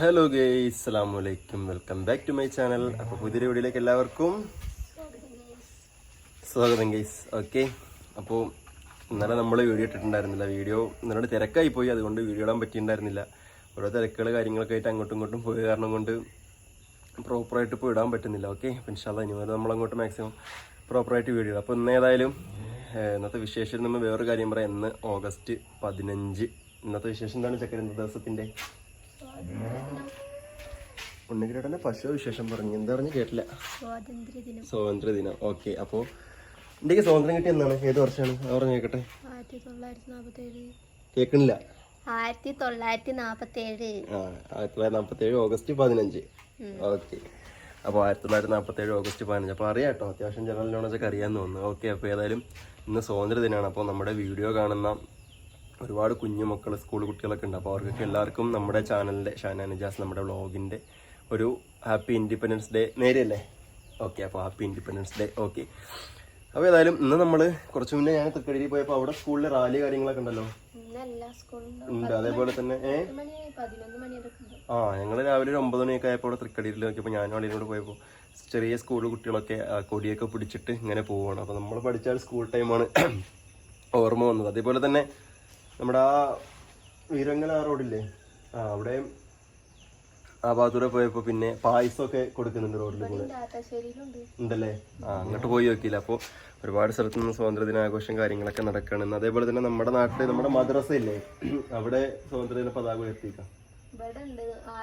Hello guys അസ്സാം വലൈക്കും welcome back to my channel അപ്പോൾ പുതിയ വീഡിയോയിലേക്ക് എല്ലാവർക്കും സ്വാഗതം ഗേയ്സ് ഓക്കെ അപ്പോൾ ഇന്നലെ നമ്മൾ വീഡിയോ ഇട്ടിട്ടുണ്ടായിരുന്നില്ല. വീഡിയോ ഇന്നലെ തിരക്കായി പോയി. അതുകൊണ്ട് വീഡിയോ ഇടാൻ പറ്റിയിട്ടുണ്ടായിരുന്നില്ല. ഓരോ തിരക്കുകൾ കാര്യങ്ങളൊക്കെ ആയിട്ട് അങ്ങോട്ടും ഇങ്ങോട്ടും പോയ കാരണം കൊണ്ട് പ്രോപ്പറായിട്ട് ഇപ്പോൾ ഇടാൻ പറ്റുന്നില്ല. ഓക്കെ ഇൻഷാല്ല ഇനി മുതൽ നമ്മളങ്ങോട്ട് മാക്സിമം പ്രോപ്പറായിട്ട് വീഡിയോ ഇടാം. അപ്പോൾ ഇന്ന് ഏതായാലും ഇന്നത്തെ വിശേഷം നമ്മൾ വേറൊരു കാര്യം പറയാം. ഇന്ന് ഓഗസ്റ്റ് പതിനഞ്ച്. ഇന്നത്തെ വിശേഷം എന്താണ് ചക്കര ദിവസത്തിന്റെ ഉണ്ണിക്കിരട്ടന്റെ പശു വിശേഷം പറഞ്ഞു. എന്താ പറഞ്ഞു കേട്ടില്ല. സ്വാതന്ത്ര്യ ദിനം ഓക്കെ അപ്പോൾ ഇന്ത്യയ്ക്ക് സ്വാതന്ത്ര്യം കിട്ടിയ എന്നാണ് ഏത് വർഷമാണ്? അത് പറഞ്ഞു കേൾക്കട്ടെ കേൾക്കണില്ല ആയിരത്തി തൊള്ളായിരത്തി നാൽപ്പത്തി ഏഴ് ആയിരത്തി തൊള്ളായിരത്തി നാൽപ്പത്തി ഏഴ് ഓഗസ്റ്റ് പതിനഞ്ച്. ഓക്കെ. അപ്പോൾ ആയിരത്തി തൊള്ളായിരത്തി നാൽപ്പത്തി ഏഴ് ഓഗസ്റ്റ് പതിനഞ്ച്. അപ്പോൾ അറിയാം കേട്ടോ അത്യാവശ്യം ജനറൽ നോളജൊക്കെ അറിയാമെന്ന് തോന്നുന്നു. ഓക്കെ അപ്പോൾ ഏതായാലും ഇന്ന് സ്വാതന്ത്ര്യ ദിനമാണ് അപ്പോൾ നമ്മുടെ വീഡിയോ കാണുന്ന ഒരുപാട് കുഞ്ഞു മക്കൾ സ്കൂൾ കുട്ടികളൊക്കെ ഉണ്ട്. അപ്പോൾ അവർക്കൊക്കെ എല്ലാവർക്കും നമ്മുടെ ചാനലിന്റെ ഷാനാനുജാസ് നിജാസ് നമ്മുടെ വ്ളോഗിന്റെ ഒരു ഹാപ്പി ഇൻഡിപെൻഡൻസ് ഡേ നേരെയല്ലേ? ഓക്കെ അപ്പോൾ ഹാപ്പി ഇൻഡിപെൻഡൻസ് ഡേ. ഓക്കെ. അപ്പോൾ ഏതായാലും ഇന്ന് നമ്മൾ കുറച്ച് മുന്നേ ഞാൻ തൃക്കടിയിൽ പോയപ്പോൾ അവിടെ സ്കൂളിൽ റാലി കാര്യങ്ങളൊക്കെ ഉണ്ടല്ലോ? സ്കൂളിലും ഉണ്ട് അതേപോലെ തന്നെ ആ ഞങ്ങൾ രാവിലെ ഒരു ഒമ്പത് മണിയൊക്കെ ആയപ്പോൾ അവിടെ തൃക്കടിയിൽ നോക്കിയപ്പോൾ ഞാനും അളിയനോട് പോയപ്പോൾ ചെറിയ സ്കൂൾ കുട്ടികളൊക്കെ കൊടിയൊക്കെ പിടിച്ചിട്ട് ഇങ്ങനെ പോവുകയാണ് അപ്പോൾ നമ്മൾ പഠിച്ചാൽ സ്കൂൾ ടൈമാണ് ഓർമ്മ വന്നത്. അതേപോലെ തന്നെ നമ്മുടെ ആ വീരങ്ങല ആ റോഡില്ലേ? ആ അവിടെ ആ ഭാഗത്തൂടെ പോയപ്പോ പിന്നെ പായസമൊക്കെ കൊടുക്കുന്നുണ്ട് റോഡിൽ കൂടെ. ഉണ്ടല്ലേ? ആ അങ്ങോട്ട് പോയി നോക്കിയില്ല. അപ്പോൾ ഒരുപാട് സ്ഥലത്ത് നിന്ന് സ്വാതന്ത്ര്യ ദിനാഘോഷം കാര്യങ്ങളൊക്കെ നടക്കുകയാണ് അതേപോലെ തന്നെ നമ്മുടെ നാട്ടിൽ നമ്മുടെ മദ്രസ ഇല്ലേ അവിടെ സ്വാതന്ത്ര്യദിന പതാക ഉയർത്തിക്കാം ആ,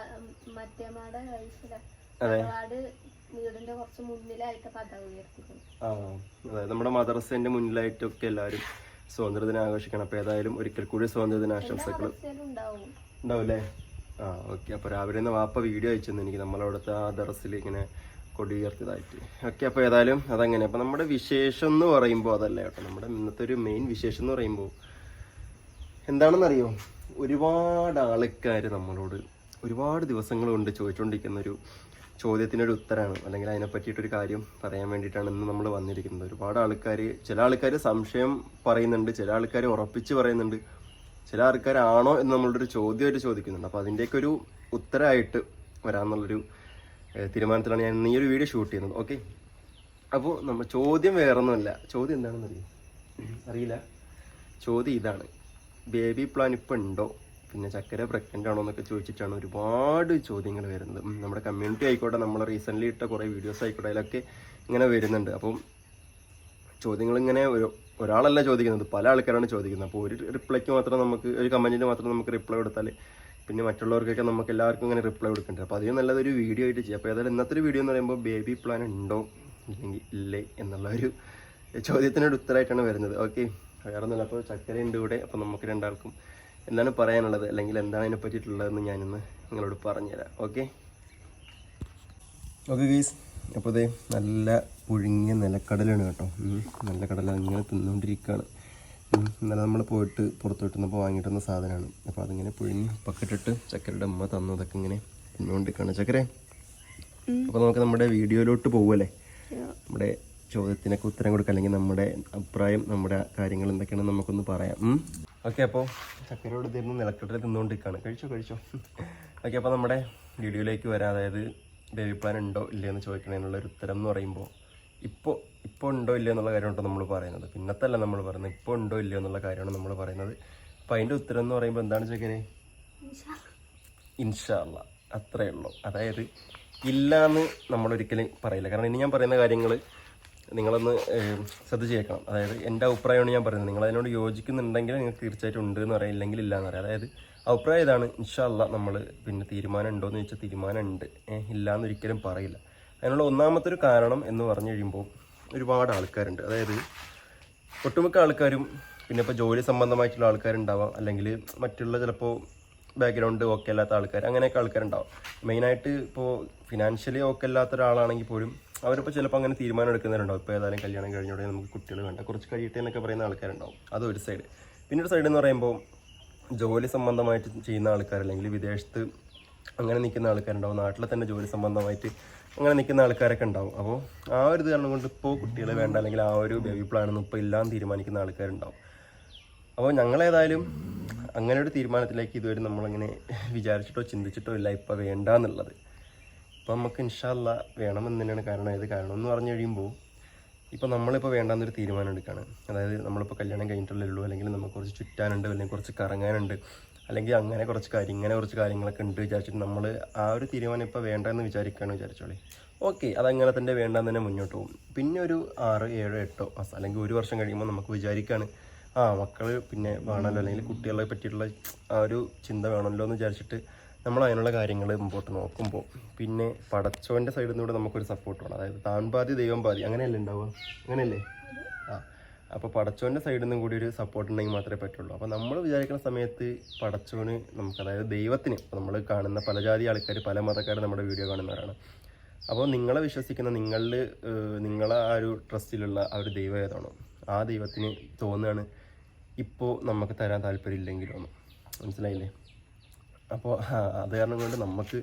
അതെ. ആ അതായത് നമ്മുടെ മദ്രസേന്റെ മുന്നിലായിട്ടൊക്കെ എല്ലാവരും സ്വാതന്ത്ര്യ ദിനം ആഘോഷിക്കണം അപ്പോൾ ഏതായാലും ഒരിക്കൽ കൂടി സ്വാതന്ത്ര്യ ദിനാശംസകൾ മദ്രസയിലും ഉണ്ടാവും. ഉണ്ടാവില്ലേ? ആ ഓക്കെ. അപ്പോൾ രാവിലെ നിന്ന് വാപ്പ വീഡിയോ അയച്ചു തന്നെ എനിക്ക് നമ്മളവിടുത്തെ ആ ദറസിൽ ഇങ്ങനെ കൊടിയുയർത്തിയതായിട്ട് ഓക്കെ അപ്പോൾ ഏതായാലും അതങ്ങനെ. അപ്പോൾ നമ്മുടെ വിശേഷം എന്ന് പറയുമ്പോൾ അതല്ല കേട്ടോ. നമ്മുടെ ഇന്നത്തെ ഒരു മെയിൻ വിശേഷം എന്ന് പറയുമ്പോൾ എന്താണെന്നറിയോ? ഒരുപാട് ആൾക്കാർ നമ്മളോട് ഒരുപാട് ദിവസങ്ങൾ കൊണ്ട് ചോദിച്ചുകൊണ്ടിരിക്കുന്ന ഒരു ചോദ്യത്തിനൊരു ഉത്തരമാണ് അല്ലെങ്കിൽ അതിനെ പറ്റിയിട്ടൊരു കാര്യം പറയാൻ വേണ്ടിയിട്ടാണ് ഇന്ന് നമ്മൾ വന്നിരിക്കുന്നത്. ഒരുപാട് ആൾക്കാർ ചില ആൾക്കാർ സംശയം പറയുന്നുണ്ട് ചില ആൾക്കാർ ഉറപ്പിച്ച് പറയുന്നുണ്ട്. ചില ആൾക്കാരാണോ എന്ന് നമ്മളുടെ ഒരു ചോദ്യമായിട്ട് ചോദിക്കുന്നുണ്ട്. അപ്പോൾ അതിന്റെയൊക്കെ ഒരു ഉത്തരമായിട്ട് വരാമെന്നുള്ളൊരു തീരുമാനത്തിലാണ് ഞാൻ ഈ ഒരു വീഡിയോ ഷൂട്ട് ചെയ്യുന്നത്. ഓക്കെ? അപ്പോൾ നമ്മൾ ചോദ്യം വേറൊന്നുമല്ല. ചോദ്യം എന്താണെന്ന് അറിയോ അറിയില്ല. ചോദ്യം ഇതാണ്. ബേബി പ്ലാൻ ഇപ്പം ഉണ്ടോ? പിന്നെ ചക്കര പ്രഗ്നന്റ് ആണോ എന്നൊക്കെ ചോദിച്ചിട്ടാണ് ഒരുപാട് ചോദ്യങ്ങൾ വരുന്നത്. നമ്മുടെ കമ്മ്യൂണിറ്റി ആയിക്കോട്ടെ നമ്മൾ റീസെന്റ്ലി ഇട്ട കുറേ വീഡിയോസ് ആയിക്കോട്ടെ അതിലൊക്കെ ഇങ്ങനെ വരുന്നുണ്ട്. അപ്പം ചോദ്യങ്ങൾ ഇങ്ങനെ ഒരു ഒരാളല്ല ചോദിക്കുന്നത് പല ആൾക്കാരാണ് ചോദിക്കുന്നത്. അപ്പോൾ ഒരു റിപ്ലൈക്ക് മാത്രം നമുക്ക് ഒരു കമന്റിന് മാത്രം നമുക്ക് റിപ്ലൈ കൊടുത്താൽ പിന്നെ മറ്റുള്ളവർക്കൊക്കെ നമുക്ക് എല്ലാവർക്കും ഇങ്ങനെ റിപ്ലൈ കൊടുക്കേണ്ടത് അപ്പോൾ അതിന് നല്ലതൊരു വീഡിയോ ആയിട്ട് ചെയ്യാം. അപ്പോൾ ഏതായാലും ഇന്നത്തെ ഒരു വീഡിയോ എന്ന് പറയുമ്പോൾ ബേബി പ്ലാൻ ഉണ്ടോ ഇല്ലെങ്കിൽ ഇല്ലേ എന്നുള്ള ഒരു ചോദ്യത്തിനൊരു ഉത്തരമായിട്ടാണ് വരുന്നത്. ഓക്കെ വേറെ ഒന്നുമില്ല അപ്പോൾ ചക്കര ഉണ്ട് ഇവിടെ. അപ്പോൾ നമുക്ക് രണ്ടാൾക്കും എന്താണ് പറയാനുള്ളത്? അല്ലെങ്കിൽ എന്താണ് അതിനെ പറ്റിയിട്ടുള്ളതെന്ന് ഞാനിന്ന് നിങ്ങളോട് പറഞ്ഞുതരാം. ഓക്കെ ഓക്കെ ഗീസ് അപ്പോൾ ഇതേ നല്ല പുഴുങ്ങിയ നിലക്കടലാണ് കേട്ടോ. നല്ല കടല ഇങ്ങനെ തിന്നുകൊണ്ടിരിക്കുകയാണ് ഇന്നലെ നമ്മൾ പോയിട്ട് പുറത്തു വിട്ടുന്നപ്പോൾ വാങ്ങിയിട്ട് വന്ന സാധനമാണ്. അപ്പോൾ അതിങ്ങനെ പുഴുങ്ങി പക്കിട്ടിട്ട് ചക്കരയുടെ അമ്മ തന്നു. അതൊക്കെ ഇങ്ങനെ തിന്നുകൊണ്ടിരിക്കുകയാണ് ചക്കരെ അപ്പോൾ നമുക്ക് നമ്മുടെ വീഡിയോയിലോട്ട് പോകുമല്ലേ നമ്മുടെ ചോദ്യത്തിനൊക്കെ ഉത്തരം കൊടുക്കുക അല്ലെങ്കിൽ നമ്മുടെ അഭിപ്രായം നമ്മുടെ കാര്യങ്ങൾ എന്തൊക്കെയാണെന്ന് നമുക്കൊന്ന് പറയാം. ഓക്കെ അപ്പോൾ ചക്കരയോട് തരുന്ന നിലക്കെട്ടിൽ തിന്നുകൊണ്ടിരിക്കുകയാണ് കഴിച്ചോ കഴിച്ചോ? ഓക്കെ അപ്പോൾ നമ്മുടെ വീഡിയോയിലേക്ക് വരാം. അതായത് ബേബി പ്ലാൻ ഉണ്ടോ ഇല്ലയോ എന്ന് ചോദിക്കണതിനുള്ള ഒരു ഉത്തരം എന്ന് പറയുമ്പോൾ ഇപ്പോൾ ഇപ്പോൾ ഉണ്ടോ ഇല്ലയോ എന്നുള്ള കാര്യമാണ് നമ്മൾ പറയുന്നത്. പിന്നത്തല്ല നമ്മൾ പറയുന്നത്. ഇപ്പോൾ ഉണ്ടോ ഇല്ലയോ എന്നുള്ള കാര്യമാണ് നമ്മൾ പറയുന്നത്. അപ്പോൾ അതിന്റെ ഉത്തരം എന്ന് പറയുമ്പോൾ എന്താണ് ചക്കരെ? ഇൻഷാല്ല അത്രയേ ഉള്ളൂ. അതായത് ഇല്ലാന്ന് നമ്മൾ ഒരിക്കലും പറയില്ല. കാരണം ഇനി ഞാൻ പറയുന്ന കാര്യങ്ങൾ നിങ്ങളൊന്ന് ശ്രദ്ധ ശ്രദ്ധിച്ച് കേൾക്കണം അതായത് എന്റെ അഭിപ്രായമാണ് ഞാൻ പറയുന്നത്. നിങ്ങൾ അതിനോട് യോജിക്കുന്നുണ്ടെങ്കിൽ നിങ്ങൾക്ക് തീർച്ചയായിട്ടും ഉണ്ട് എന്ന് പറയാം ഇല്ലെങ്കിൽ ഇല്ല എന്ന് പറയാം. അതായത് അഭിപ്രായം ഇതാണ്. ഇൻഷാല്ല നമ്മൾ പിന്നെ തീരുമാനം ഉണ്ടോ എന്ന് ചോദിച്ചാൽ തീരുമാനം ഉണ്ട് ഇല്ല എന്നൊരിക്കലും പറയില്ല. അതിനുള്ള ഒന്നാമത്തെ ഒരു കാരണം എന്ന് പറഞ്ഞു കഴിയുമ്പോൾ ഒരുപാട് ആൾക്കാരുണ്ട്. അതായത് ഒട്ടുമിക്ക ആൾക്കാരും പിന്നെ ഇപ്പോൾ ജോലി സംബന്ധമായിട്ടുള്ള ആൾക്കാരുണ്ടാവാം. അല്ലെങ്കിൽ മറ്റുള്ള ചിലപ്പോൾ ബാക്ക്ഗ്രൗണ്ട് ഓക്കെ അല്ലാത്ത ആൾക്കാർ അങ്ങനെയൊക്കെ ആൾക്കാരുണ്ടാവും. മെയിനായിട്ട് ഇപ്പോൾ ഫിനാൻഷ്യലി ഓക്കെ അല്ലാത്ത ഒരാളാണെങ്കിൽ പോലും അവരിപ്പോൾ ചിലപ്പോൾ അങ്ങനെ തീരുമാനം എടുക്കുന്നവരുണ്ടാവും. ഇപ്പോൾ ഏതായാലും കല്യാണം കഴിഞ്ഞോടെ നമുക്ക് കുട്ടികൾ വേണ്ട കുറച്ച് കഴിയട്ടെ എന്നൊക്കെ പറയുന്ന ആൾക്കാരുണ്ടാവും. അതൊരു സൈഡ് പിന്നെ ഒരു സൈഡ് എന്ന് പറയുമ്പോൾ ജോലി സംബന്ധമായിട്ട് ചെയ്യുന്ന ആൾക്കാർ അല്ലെങ്കിൽ വിദേശത്ത് അങ്ങനെ നിൽക്കുന്ന ആൾക്കാരുണ്ടാവും. നാട്ടിൽ തന്നെ ജോലി സംബന്ധമായിട്ട് അങ്ങനെ നിൽക്കുന്ന ആൾക്കാരൊക്കെ ഉണ്ടാവും. അപ്പോൾ ആ ഒരു ഇത് കാരണം കൊണ്ട് ഇപ്പോൾ കുട്ടികളെ വേണ്ട അല്ലെങ്കിൽ ആ ഒരു ബേബി പ്ലാനൊന്നും ഇപ്പോൾ ഇല്ലാന്ന് തീരുമാനിക്കുന്ന ആൾക്കാരുണ്ടാവും. അപ്പോൾ ഞങ്ങളേതായാലും അങ്ങനെ ഒരു തീരുമാനത്തിലേക്ക് ഇതുവരെ നമ്മളങ്ങനെ വിചാരിച്ചിട്ടോ ചിന്തിച്ചിട്ടോ ഇല്ല ഇപ്പോൾ വേണ്ട വേണ്ടാന്നുള്ളത്. ഇപ്പം നമുക്ക് ഇൻഷാല്ല വേണമെന്ന് തന്നെയാണ് കാരണം ഇത് കാരണം എന്ന് പറഞ്ഞു കഴിയുമ്പോൾ ഇപ്പം നമ്മളിപ്പോൾ വേണ്ടാന്നൊരു തീരുമാനം എടുക്കുകയാണ് അതായത് നമ്മളിപ്പോൾ കല്യാണം കഴിഞ്ഞിട്ടല്ലേ ഉള്ളൂ അല്ലെങ്കിൽ നമുക്ക് കുറച്ച് ചുറ്റാനുണ്ട് അല്ലെങ്കിൽ കുറച്ച് കറങ്ങാനുണ്ട് അല്ലെങ്കിൽ അങ്ങനെ കുറച്ച് കാര്യം ഇങ്ങനെ കുറച്ച് കാര്യങ്ങളൊക്കെ ഉണ്ട് വിചാരിച്ചിട്ട് നമ്മൾ ആ ഒരു തീരുമാനം ഇപ്പോൾ വേണ്ടെന്ന് വിചാരിക്കുകയാണ് വിചാരിച്ചോളി. ഓക്കെ അതങ്ങനെ തന്നെ വേണ്ടാന്ന് തന്നെ മുന്നോട്ട് പോകും. പിന്നെ ഒരു ആറ് ഏഴോ എട്ടോ മാസം അല്ലെങ്കിൽ ഒരു വർഷം കഴിയുമ്പോൾ നമുക്ക് വിചാരിക്കുകയാണ് ആ മക്കൾ പിന്നെ വേണമല്ലോ അല്ലെങ്കിൽ കുട്ടികളെ പറ്റിയിട്ടുള്ള ആ ഒരു ചിന്ത വേണമല്ലോ എന്ന് വിചാരിച്ചിട്ട് നമ്മൾ അതിനുള്ള കാര്യങ്ങൾ മുമ്പോട്ട് നോക്കുമ്പോൾ പിന്നെ പടച്ചോന്റെ സൈഡിൽ നിന്നൂടെ നമുക്കൊരു സപ്പോർട്ട് വേണം. അതായത് താൻ പാതി ദൈവം പാതി അങ്ങനെയല്ലേ ഉണ്ടാവുക അങ്ങനെയല്ലേ? ആ. അപ്പോൾ പടച്ചോന്റെ സൈഡിൽ നിന്നും കൂടി ഒരു സപ്പോർട്ട് ഉണ്ടെങ്കിൽ മാത്രമേ പറ്റുള്ളൂ. അപ്പോൾ നമ്മൾ വിചാരിക്കുന്ന സമയത്ത് പടച്ചോന് നമുക്ക് അതായത് ദൈവത്തിന് നമ്മൾ കാണുന്ന പല ജാതി ആൾക്കാർ പല മതക്കാർ നമ്മുടെ വീഡിയോ കാണുന്നവരാണ്. അപ്പോൾ നിങ്ങളെ വിശ്വസിക്കുന്ന നിങ്ങളിൽ നിങ്ങളെ ആ ഒരു ട്രസ്റ്റിലുള്ള ആ ഒരു ദൈവം ഏതാണോ ആ ദൈവത്തിന് തോന്നുകയാണ് ഇപ്പോൾ നമുക്ക് തരാൻ താല്പര്യമില്ലെങ്കിലോ മനസ്സിലായില്ലേ? അപ്പോൾ അത് കാരണം കൊണ്ട് നമുക്ക്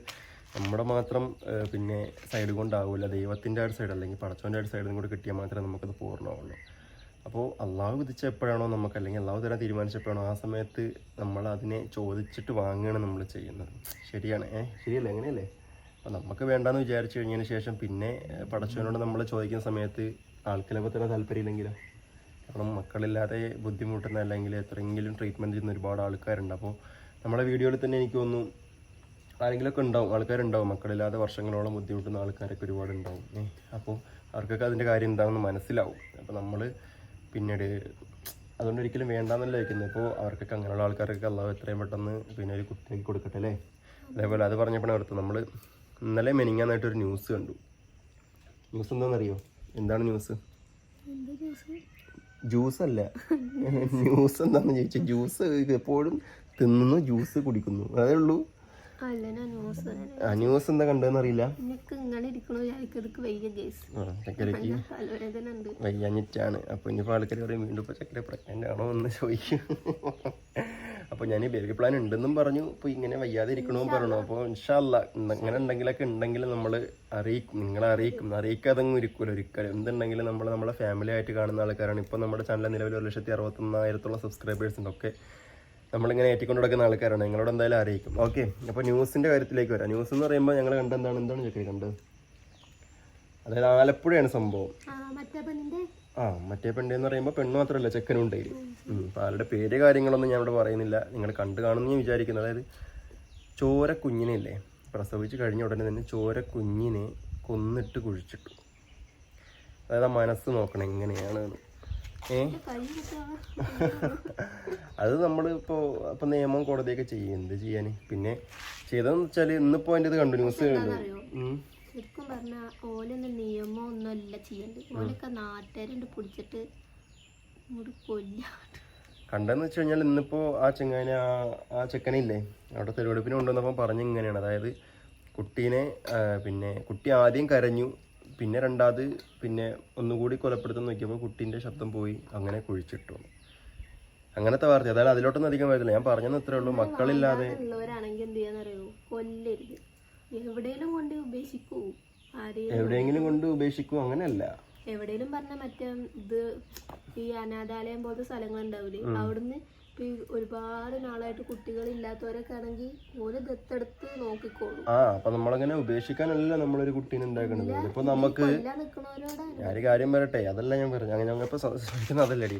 നമ്മുടെ മാത്രം പിന്നെ സൈഡ് കൊണ്ടാവില്ല ദൈവത്തിന്റെ ആ സൈഡ് അല്ലെങ്കിൽ പടച്ചോന്റെ ഒരു സൈഡിൽ കൂടി കിട്ടിയാൽ മാത്രമേ നമുക്കത് പൂർണമാവുള്ളൂ. അപ്പോൾ അള്ളാഹു വിധിച്ച എപ്പോഴാണോ നമുക്ക് അല്ലെങ്കിൽ അള്ളാഹു തരാൻ തീരുമാനിച്ചപ്പോഴാണോ ആ സമയത്ത് നമ്മൾ അതിനെ ചോദിച്ചിട്ട് വാങ്ങുകയാണ് നമ്മൾ ചെയ്യുന്നത്? ശരിയാണ്. ഏഹ് ശരിയല്ലേ? അങ്ങനെയല്ലേ അപ്പോൾ നമുക്ക് വേണ്ടാന്ന് വിചാരിച്ചു കഴിഞ്ഞതിന് ശേഷം പിന്നെ പടച്ചവനോട് നമ്മൾ ചോദിക്കുന്ന സമയത്ത് ആൾക്കിലൊക്കെ തന്നെ താല്പര്യമില്ലെങ്കിലോ? കാരണം മക്കളില്ലാതെ ബുദ്ധിമുട്ടുന്ന അല്ലെങ്കിൽ എത്രയെങ്കിലും ട്രീറ്റ്മെന്റ് ചെയ്യുന്ന ഒരുപാട് ആൾക്കാരുണ്ട്. അപ്പോൾ നമ്മുടെ വീഡിയോയിൽ തന്നെ എനിക്ക് തോന്നുന്നു ആരെങ്കിലുമൊക്കെ ഉണ്ടാവും ആൾക്കാരുണ്ടാവും. മക്കളില്ലാതെ വർഷങ്ങളോളം ബുദ്ധിമുട്ടുന്ന ആൾക്കാരൊക്കെ ഒരുപാട് ഉണ്ടാവും. അപ്പോൾ അവർക്കൊക്കെ അതിന്റെ കാര്യം എന്താണെന്ന് മനസ്സിലാവും. അപ്പോൾ നമ്മൾ പിന്നീട് അതുകൊണ്ട് ഒരിക്കലും വേണ്ടാന്നല്ല വയ്ക്കുന്നത് ഇപ്പോൾ അവർക്കൊക്കെ അങ്ങനെയുള്ള ആൾക്കാരൊക്കെ അല്ലാതെ എത്രയും പെട്ടെന്ന് പിന്നെ ഒരു കുട്ടിക്ക് കൊടുക്കട്ടെ അല്ലേ? അതേപോലെ അത് പറഞ്ഞപ്പോഴാണ് ഓർത്ത് നമ്മൾ ഇന്നലെ മെനിങ്ങാന്നായിട്ടൊരു ന്യൂസ് കണ്ടു. ന്യൂസ് എന്താണെന്നറിയോ? എന്താണ് ന്യൂസ്? ജ്യൂസ് അല്ല ന്യൂസ് എന്താണെന്ന് ചോദിച്ചാൽ ജ്യൂസ് എപ്പോഴും തിന്നുന്നു ജ്യൂസ് കുടിക്കുന്നു. അതേ ഉള്ളൂ. ന്യൂസ് എന്താ കണ്ടതെന്ന് അറിയില്ല. വയ്യാഞ്ഞിട്ടാണ്. അപ്പൊ ഇനിയിപ്പോൾ ആൾക്കാർ പറയും വീണ്ടും ഇപ്പൊ ചക്കര പ്രഗ്നന്റ് ആണോ എന്ന് ചോദിക്കും. അപ്പോൾ ഞാൻ ബേബി പ്ലാൻ ഉണ്ടെന്നും പറഞ്ഞു. ഇപ്പോൾ ഇങ്ങനെ വയ്യാതെ ഇരിക്കണമെന്ന് പറഞ്ഞു. അപ്പോൾ ഇൻഷാല്ല അങ്ങനെ ഉണ്ടെങ്കിലൊക്കെ ഉണ്ടെങ്കിൽ നമ്മൾ അറിയിക്കും. നിങ്ങളെ അറിയിക്കും. അറിയിക്കാതെ അങ്ങ് ഇരിക്കുമല്ലോ ഒരിക്കലും. എന്തുണ്ടെങ്കിലും നമ്മൾ നമ്മളെ ഫാമിലി ആയിട്ട് കാണുന്ന ആൾക്കാരാണ്. ഇപ്പോൾ നമ്മുടെ ചാനൽ നിലവിൽ ഒരു ലക്ഷത്തി അറുപത്തൊന്നായിരത്തോളം സബ്സ്ക്രൈബേഴ്സ് ഉണ്ട്. ഒക്കെ നമ്മളിങ്ങനെ ഏറ്റിക്കൊണ്ട് നടക്കുന്ന ആൾക്കാരാണ്. നിങ്ങളോട് എന്തായാലും അറിയിക്കും. ഓക്കെ. അപ്പോൾ ന്യൂസിന്റെ കാര്യത്തിലേക്ക് വരാം. ന്യൂസ് എന്ന് പറയുമ്പോൾ ഞങ്ങൾ കണ്ട എന്താണ്? എന്താണ് ചോദിക്കുന്നത് കണ്ടത്? അതായത് ആലപ്പുഴയാണ് സംഭവം. ആ മറ്റേ പെണ്ണിന്റെ? ആ മറ്റേ പെണ്ണ് എന്ന് പറയുമ്പോൾ പെണ്ണ് മാത്രമല്ല ചെക്കനും ഉണ്ട് അപ്പം ആരുടെ ആളുടെ പേര് കാര്യങ്ങളൊന്നും ഞാൻ ഇവിടെ പറയുന്നില്ല. നിങ്ങൾ കണ്ടു കാണുമെന്ന് ഞാൻ വിചാരിക്കുന്നു. അതായത് ചോര കുഞ്ഞിനെ പ്രസവിച്ച് കഴിഞ്ഞ ഉടനെ തന്നെ ചോര കുഞ്ഞിനെ കൊന്നിട്ട് കുഴിച്ചിട്ടു. അതായത് ആ മനസ്സ് നോക്കണം എങ്ങനെയാണ് അത് നമ്മൾ ഇപ്പോൾ ഇപ്പം നിയമം കോടതിയൊക്കെ ചെയ്യും. എന്ത് ചെയ്യാൻ പിന്നെ ചെയ്തതെന്ന് വെച്ചാൽ ഇന്നിപ്പോൾ അതിന്റെ ഇത് കണ്ടു ന്യൂസ് കണ്ടു. ശരിക്കും പറഞ്ഞാൽ ഓലൊന്നും നിയമം ഒന്നുമല്ല ചെയ്യണ്ട് ഓലൊക്കെ നാട്ടുകാരുണ്ട് പിടിച്ചിട്ട് കൊല്ല കണ്ടെന്ന് വെച്ച് കഴിഞ്ഞാൽ ഇന്നിപ്പോൾ ആ ചെങ്ങാനെ ആ ആ ചെക്കനില്ലേ അവിടെ തെരുവെടുപ്പിന് കൊണ്ടുവന്നപ്പോൾ പറഞ്ഞു ഇങ്ങനെയാണ്. അതായത് കുട്ടീനെ പിന്നെ കുട്ടി ആദ്യം കരഞ്ഞു. പിന്നെ രണ്ടാമത് പിന്നെ ഒന്നുകൂടി കൊലപ്പെടുത്താൻ നോക്കിയപ്പോൾ കുട്ടീന്റെ ശബ്ദം പോയി അങ്ങനെ കുഴിച്ചിട്ടു. അങ്ങനത്തെ വാർത്ത. അതായത് അതിലോട്ടൊന്നും അധികം വരത്തില്ല. ഞാൻ പറഞ്ഞതെന്ന് ഇത്രേ ഉള്ളൂ. മക്കളില്ലാതെ ഉള്ളവരാണെങ്കിൽ എന്ത് ചെയ്യാന്നറിയോ? കൊല്ലരുത്. എവിടെയും കൊണ്ട് ഉപേക്ഷിക്കൂ. എവിടെയെങ്കിലും കൊണ്ട് ഉപേക്ഷിക്കും. അങ്ങനെയല്ല. എവിടെയെങ്കിലും പറഞ്ഞ മറ്റേ ഇത് ഈ അനാഥാലയം പോലത്തെ സ്ഥലങ്ങളുണ്ടാവില്ലേ അവിടുന്ന് ഇപ്പൊ ഒരുപാട് നാളായിട്ട് കുട്ടികളില്ലാത്തവരൊക്കെ ആണെങ്കിൽ ഓര് ദത്തെടുത്ത് നോക്കിക്കോളും. ആ അപ്പൊ നമ്മളങ്ങനെ ഉപേക്ഷിക്കാനല്ല നമ്മളൊരു കുട്ടീനെ ഉണ്ടാക്കണത് ഇപ്പൊ നമുക്ക് ഞാനൊരു കാര്യം വരട്ടെ അതല്ല ഞാൻ പറഞ്ഞു. അങ്ങനെ ഞങ്ങളിപ്പോൾ ശ്രമിക്കുന്ന അതല്ലടി.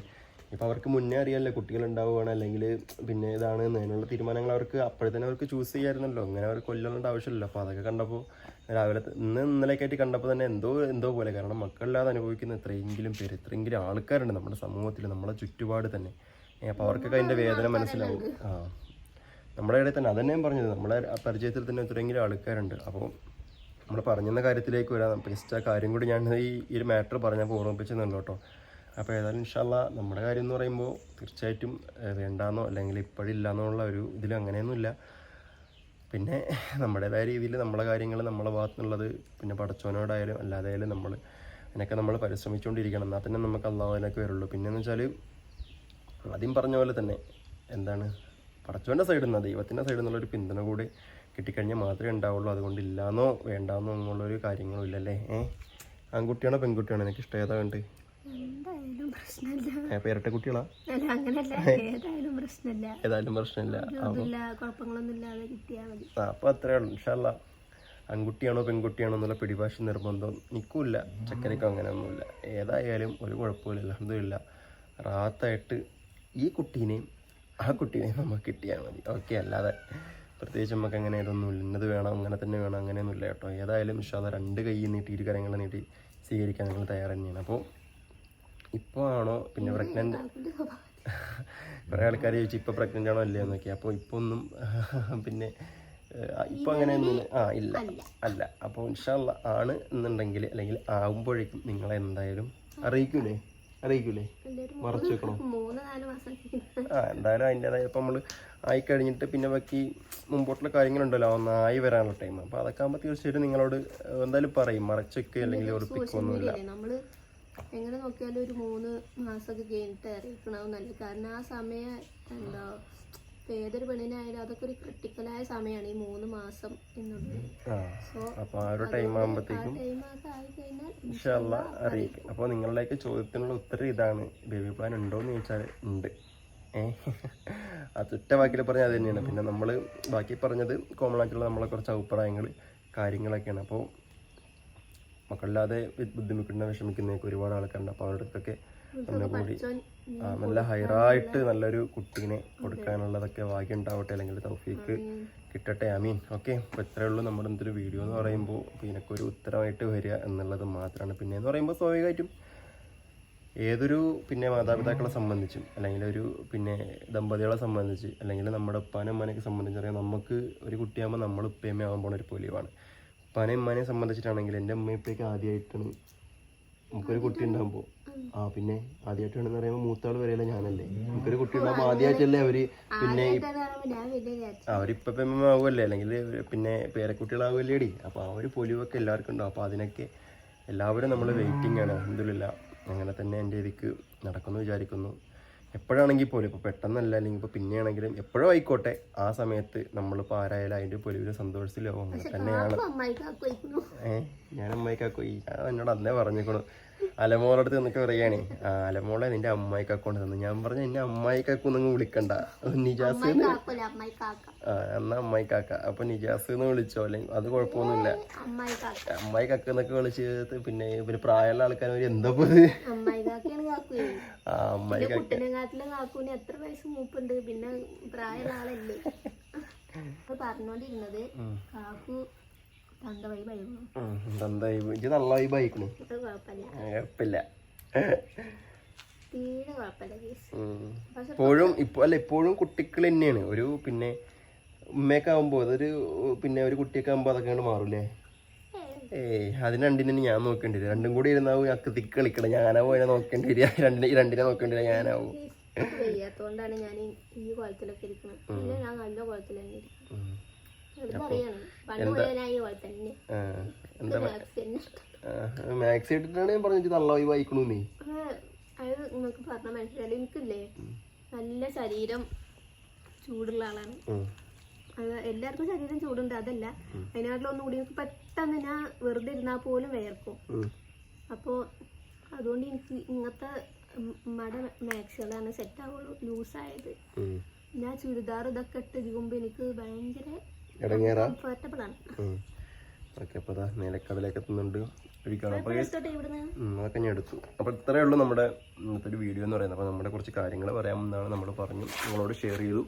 ഇപ്പൊ അവർക്ക് മുന്നേ അറിയാല്ലേ കുട്ടികൾ ഉണ്ടാവുകയാണ് അല്ലെങ്കിൽ പിന്നെ ഇതാണ് അതിനുള്ള തീരുമാനങ്ങൾ അവർക്ക് അപ്പോഴത്തന്നെ അവർക്ക് ചൂസ് ചെയ്യായിരുന്നല്ലോ. അങ്ങനെ അവർ കൊല്ലേണ്ട ആവശ്യമില്ലല്ലോ. അപ്പോൾ അതൊക്കെ കണ്ടപ്പോൾ രാവിലെ ഇന്ന് ഇന്നലെയൊക്കെ ആയിട്ട് കണ്ടപ്പോൾ തന്നെ എന്തോ എന്തോ പോലെ. കാരണം മക്കളില്ലാതെ അനുഭവിക്കുന്ന എത്രയെങ്കിലും പേര് എത്രയെങ്കിലും ആൾക്കാരുണ്ട് നമ്മുടെ സമൂഹത്തിൽ നമ്മുടെ ചുറ്റുപാട് തന്നെ. അപ്പോൾ അവർക്കൊക്കെ അതിന്റെ വേദന മനസ്സിലാവും. ആ. നമ്മുടെ ഇടയിൽ തന്നെ അതന്നെ ഞാൻ പറഞ്ഞത്. നമ്മളെ പരിചയത്തിൽ തന്നെ ഇത്രയെങ്കിലും ആൾക്കാരുണ്ട്. അപ്പോൾ നമ്മൾ പറഞ്ഞെന്ന കാര്യത്തിലേക്ക് വരാം. ജസ്റ്റ് ആ കാര്യം കൂടി ഞാൻ ഈ ഈ ഒരു മാറ്റർ പറഞ്ഞപ്പോൾ ഓർമ്മിപ്പിച്ചെന്നുള്ളൂ കേട്ടോ. അപ്പോൾ ഏതായാലും ഇൻഷാല്ല നമ്മുടെ കാര്യം എന്ന് പറയുമ്പോൾ തീർച്ചയായിട്ടും വേണ്ടാന്നോ അല്ലെങ്കിൽ ഇപ്പോഴില്ല എന്നുള്ള ഒരു ഇതിൽ അങ്ങനെയൊന്നുമില്ല പിന്നെ നമ്മുടേതായ രീതിയിൽ നമ്മളെ കാര്യങ്ങൾ നമ്മളെ ഭാഗത്തുനിന്നുള്ളത് പിന്നെ പഠിച്ചവനോടായാലും അല്ലാതെ ആയാലും നമ്മൾ അതിനൊക്കെ നമ്മൾ പരിശ്രമിച്ചുകൊണ്ടിരിക്കണം. എന്നാൽ തന്നെ നമുക്ക് അള്ളാഹുവിനൊക്കെ വരുള്ളൂ. പിന്നെന്ന് വെച്ചാൽ ആദ്യം പറഞ്ഞ പോലെ തന്നെ എന്താണ് പടച്ചവന്റെ സൈഡിൽ നിന്ന് ദൈവത്തിന്റെ സൈഡിൽ നിന്നുള്ളൊരു പിന്തുണ കൂടി കിട്ടിക്കഴിഞ്ഞാൽ മാത്രമേ ഉണ്ടാവുള്ളൂ. അതുകൊണ്ട് ഇല്ലാന്നോ വേണ്ടാന്നോ എന്നുള്ളൊരു കാര്യങ്ങളും ഇല്ലല്ലേ? ഏ? ആൺകുട്ടിയാണോ പെൺകുട്ടിയാണോ? എനിക്ക് ഇഷ്ടം ഏതാ പ്രശ്നമില്ല. അപ്പോൾ കുട്ടികളാ? ഏതായാലും പ്രശ്നമില്ല. ഒന്നുമില്ല ആ അത്രേ ഉള്ളൂ. ഇൻഷാല്ല ആൺകുട്ടിയാണോ പെൺകുട്ടിയാണോ എന്നുള്ള പിടിഭാഷ നിർബന്ധം നിൽക്കില്ല ചക്കരയ്ക്കും അങ്ങനെയൊന്നുമില്ല. ഏതായാലും ഒരു കുഴപ്പമില്ല അലഹമില്ല റാത്തായിട്ട് ഈ കുട്ടീനെയും ആ കുട്ടീനെയും നമുക്ക് കിട്ടിയാൽ മതി. ഓക്കെ അല്ലാതെ പ്രത്യേകിച്ച് നമുക്ക് അങ്ങനെ ഇതൊന്നും ഇന്നത് വേണം അങ്ങനെ തന്നെ വേണം അങ്ങനെയൊന്നുമില്ല കേട്ടോ. ഏതായാലും ഇൻഷാല്ല രണ്ട് കൈ നീട്ടി ഇരു കരങ്ങൾ നീട്ടി സ്വീകരിക്കാൻ നിങ്ങൾ തയ്യാറ് തന്നെയാണ്. അപ്പോൾ ഇപ്പോൾ ആണോ പിന്നെ പ്രഗ്നന്റ് കുറേ ആൾക്കാർ ചോദിച്ചു ഇപ്പോൾ പ്രഗ്നന്റ് ആണോ അല്ലേ എന്നൊക്കെ. അപ്പോൾ ഇപ്പോൾ ഒന്നും പിന്നെ ഇപ്പോൾ അങ്ങനെയൊന്നും ആ ഇല്ല. അല്ല. അപ്പോൾ ഇൻഷാല്ല ആണ് എന്നുണ്ടെങ്കിൽ അല്ലെങ്കിൽ ആകുമ്പോഴേക്കും നിങ്ങളെ എന്തായാലും അറിയിക്കൂലേ? അറിയിക്കൂലേ? മറച്ചു വെക്കണോ? മൂന്ന് നാല് മാസം ആ എന്തായാലും അതിന്റെതായ ഇപ്പം നമ്മൾ ആയി കഴിഞ്ഞിട്ട് പിന്നെ ബാക്കി മുമ്പോട്ടുള്ള കാര്യങ്ങളുണ്ടല്ലോ ഒന്ന് ആയി വരാനുള്ള ടൈം അപ്പോൾ അതൊക്കെ ആകുമ്പോൾ തീർച്ചയായിട്ടും നിങ്ങളോട് എന്തായാലും പറയും മറച്ചു വെക്കുക അല്ലെങ്കിൽ ഉറപ്പിക്കൊന്നുമില്ല എങ്ങനെ നോക്കിയാലും ഒരു മൂന്ന് മാസമൊക്കെ കഴിഞ്ഞിട്ട് അറിയിക്കണമെന്നല്ല നല്ലത്. കാരണം ആ സമയം എന്താ ഇപ്പൊ ഏതൊരു പെണ്ണിനായാലും അതൊക്കെ ഒരു ക്രിട്ടിക്കലായ സമയമാണ് ഈ മൂന്ന് മാസം എന്നുള്ളത്. സോ അപ്പോൾ ആ ഒരു ടൈം ആ ആകുമ്പോഴത്തേക്കും ടൈമൊക്കെ ആയി കഴിഞ്ഞാൽ ഇൻഷാല്ല അറിയിക്കും. അപ്പോൾ നിങ്ങളിലേക്ക് ചോദ്യത്തിനുള്ള ഉത്തരം ഇതാണ്. ബേബി പ്ലാൻ ഉണ്ടോ എന്ന് ചോദിച്ചാൽ ഉണ്ട്. ആ തുറ്റ വാക്കിൽ പറഞ്ഞാൽ അത് തന്നെയാണ്. പിന്നെ നമ്മൾ ബാക്കി പറഞ്ഞത് കോമൺ ആയിട്ടുള്ള നമ്മളെ കുറച്ച് അഭിപ്രായങ്ങൾ കാര്യങ്ങളൊക്കെയാണ്. അപ്പോൾ മക്കളില്ലാതെ ബുദ്ധിമുട്ടുന്ന വിഷമിക്കുന്നതൊക്കെ ഒരുപാട് ആൾക്കാരുണ്ട്. അപ്പോൾ അവരുടെ അടുത്തൊക്കെ ഒന്നുകൂടി നല്ല ഹൈറായിട്ട് നല്ലൊരു കുട്ടീനെ കൊടുക്കാനുള്ളതൊക്കെ ഭാഗ്യം ഉണ്ടാവട്ടെ അല്ലെങ്കിൽ തൗഫീക്ക് കിട്ടട്ടെ അമീൻ ഓക്കെ അപ്പോൾ ഇത്രയേ ഉള്ളൂ നമ്മുടെ എന്തൊരു വീഡിയോ എന്ന് പറയുമ്പോൾ ഇതിനൊക്കെ ഒരു ഉത്തരമായിട്ട് വരിക എന്നുള്ളത് മാത്രമാണ്. പിന്നെ എന്ന് പറയുമ്പോൾ സ്വാഭാവികമായിട്ടും ഏതൊരു പിന്നെ മാതാപിതാക്കളെ സംബന്ധിച്ചും അല്ലെങ്കിൽ ഒരു പിന്നെ ദമ്പതികളെ സംബന്ധിച്ച് അല്ലെങ്കിൽ നമ്മുടെ ഉപ്പാനും ഉമ്മാനെയൊക്കെ സംബന്ധിച്ച് അറിയാം നമുക്ക് ഒരു കുട്ടിയാകുമ്പോൾ നമ്മൾ ഉപ്പയമ്മ ആവാൻ പോണ ഒരു പൊലിവാണ് ഉപ്പാനെയും ഉമ്മാനെയും സംബന്ധിച്ചിട്ടാണെങ്കിൽ എന്റെ ഉമ്മയപ്പയൊക്കെ ആദ്യമായിട്ടാണ് നമുക്കൊരു കുട്ടി ഉണ്ടാകുമ്പോൾ ആ പിന്നെ ആദ്യമായിട്ടാണെന്ന് പറയുമ്പോൾ മൂത്താൾ വരെയല്ല ഞാനല്ലേ. നമുക്കൊരു കുട്ടി ഉണ്ടാകുമ്പോൾ ആദ്യമായിട്ടല്ലേ അവർ പിന്നെ ആദ്യമായിട്ടാണ് പറയുമ്പോ ഞാൻ വലിയ വിചാരിച്ചു അവരിപ്പം ആവുമല്ലേ അല്ലെങ്കിൽ പിന്നെ പേരക്കുട്ടികളാവുമല്ലേടി അപ്പോൾ ആ ഒരു പൊലിവൊക്കെ എല്ലാവർക്കും ഉണ്ടാവും. അപ്പോൾ അതിനൊക്കെ എല്ലാവരും നമ്മൾ വെയിറ്റിംഗ് ആണ്. അഹമ്മദില്ല അങ്ങനെ തന്നെ എന്റെ ഇതിക്ക് നടക്കുന്നു വിചാരിക്കുന്നു. എപ്പോഴാണെങ്കിൽ പോലും ഇപ്പോൾ പെട്ടെന്നല്ല അല്ലെങ്കിൽ ഇപ്പോൾ പിന്നെയാണെങ്കിലും എപ്പോഴും ആയിക്കോട്ടെ ആ സമയത്ത് നമ്മളിപ്പോൾ ആരായാലും അതിന്റെ പൊലിവിലും സന്തോഷത്തിലാവും അങ്ങനെ തന്നെയാണ്. ഏഹ് ഞാൻ അമ്മയ്ക്കാക്കോ ഞാൻ എന്നോട് അന്നേ പറഞ്ഞേക്കണു അലമോളടുത്ത് നിന്നൊക്കെ പറയുകയാണേ ആ അലമോളെ നിന്റെ അമ്മായിക്കാക്കോണ്ട് തന്നു. ഞാൻ പറഞ്ഞു എന്നെ അമ്മായിക്കാക്കു നിങ്ങൾ വിളിക്കണ്ട. നിജാസ് എന്നാ അമ്മായി കാക്ക അപ്പൊ നിജാസ് എന്ന് വിളിച്ചോ. അല്ലെങ്കിൽ അത് കുഴപ്പമൊന്നുമില്ല. അമ്മായി കാക്ക അമ്മായി കക്ക എന്നൊക്കെ വിളിച്ച് പിന്നെ ഇവർ പ്രായമുള്ള ആൾക്കാർ അവർ എന്താ പോയത് ആ അമ്മായി കാക്ക കുട്ടനെക്കാട്ടിലും കാക്കുവിന് എത്ര വയസ്സ് മൂപ്പുണ്ട്? പിന്നെ പ്രായമുള്ള ആളല്ലേ? പറഞ്ഞോണ്ടിരുന്നത് കാക്കു ഇത് നല്ല കുഴപ്പമില്ല. ഇപ്പോഴും ഇപ്പൊ അല്ല ഇപ്പോഴും കുട്ടികൾ തന്നെയാണ്. ഒരു പിന്നെ ഉമ്മയൊക്കെ ആകുമ്പോൾ അതൊരു പിന്നെ ഒരു കുട്ടിയൊക്കെ ആകുമ്പോൾ അതൊക്കെ അങ്ങോട്ട് മാറൂലേ ഏയ് അതിന് രണ്ടിനെ ഞാൻ നോക്കേണ്ടി വരും. രണ്ടും കൂടി ഇരുന്നാവും അക്കത്തിക്ക് കളിക്കണം. ഞാനാവും അതിനെ നോക്കേണ്ടി വരിക. രണ്ടിനെ രണ്ടിനെ നോക്കേണ്ടി വരിക. ഞാനാവും വയ്യാത്തോണ്ടാണ് ഞാൻ ഈ- കുളത്തിലൊക്കെ ഇരിക്കുന്നത് പിന്നെ ഞാൻ നല്ല കുളത്തിലാണ് തന്നെ മാക്സ് ഇട്ടിട്ടാണ് ഞാൻ പറഞ്ഞിട്ട് നല്ല വൈബ് വായിക്കണു നീ. അത് നിങ്ങൾക്ക് പറഞ്ഞ മനസ്സിലായി എനിക്കില്ലേ നല്ല ശരീരം ചൂടുള്ള ആളാണ്. അത് എല്ലാവർക്കും ശരീരം ചൂടുണ്ട് അതല്ല. അതിനാട്ടിൽ ഒന്നുകൂടി എനിക്ക് പെട്ടെന്ന് ഞാൻ വെറുതെ ഇരുന്നാൽ പോലും വേർക്കും അപ്പോൾ അതുകൊണ്ട് എനിക്ക് ഇങ്ങനത്തെ മട മാക്സുകളാണ് സെറ്റ് ആവുള്ളൂ ലൂസായത് ഞാൻ ചുരിദാർ ഇതൊക്കെ ഇട്ട് ഇരിക്കുമ്പോ എനിക്ക് ഭയങ്കര ഇടങ്ങേറാ? ഓക്കെ അപ്പോൾ അതാ നിലക്കടലേക്ക് എത്തുന്നുണ്ട്. അതൊക്കെ ഞാൻ എടുത്തു. അപ്പോൾ ഇത്രയേ ഉള്ളൂ നമ്മുടെ ഇന്നത്തെ ഒരു വീഡിയോ എന്ന് പറയുന്നത്. അപ്പോൾ നമ്മുടെ കുറച്ച് കാര്യങ്ങൾ പറയാമെന്നാണ് നമ്മൾ പറഞ്ഞു നിങ്ങളോട് ഷെയർ ചെയ്തു.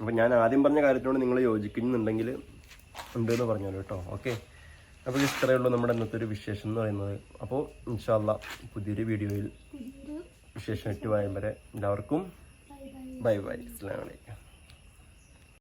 അപ്പോൾ ഞാൻ ആദ്യം പറഞ്ഞ കാര്യത്തിനോട് നിങ്ങൾ യോജിക്കുന്നുണ്ടെങ്കിൽ ഉണ്ട് എന്ന് പറഞ്ഞല്ലോ കേട്ടോ. ഓക്കെ? അപ്പോൾ ഇത്രയേ ഉള്ളൂ നമ്മുടെ ഇന്നത്തെ ഒരു വിശേഷം എന്ന് പറയുന്നത്. അപ്പോൾ ഇൻഷാല്ല പുതിയൊരു വീഡിയോയിൽ വിശേഷം എട്ട് വായും വരെ എല്ലാവർക്കും ബൈ ബൈ അസ്സാം വലൈക്കും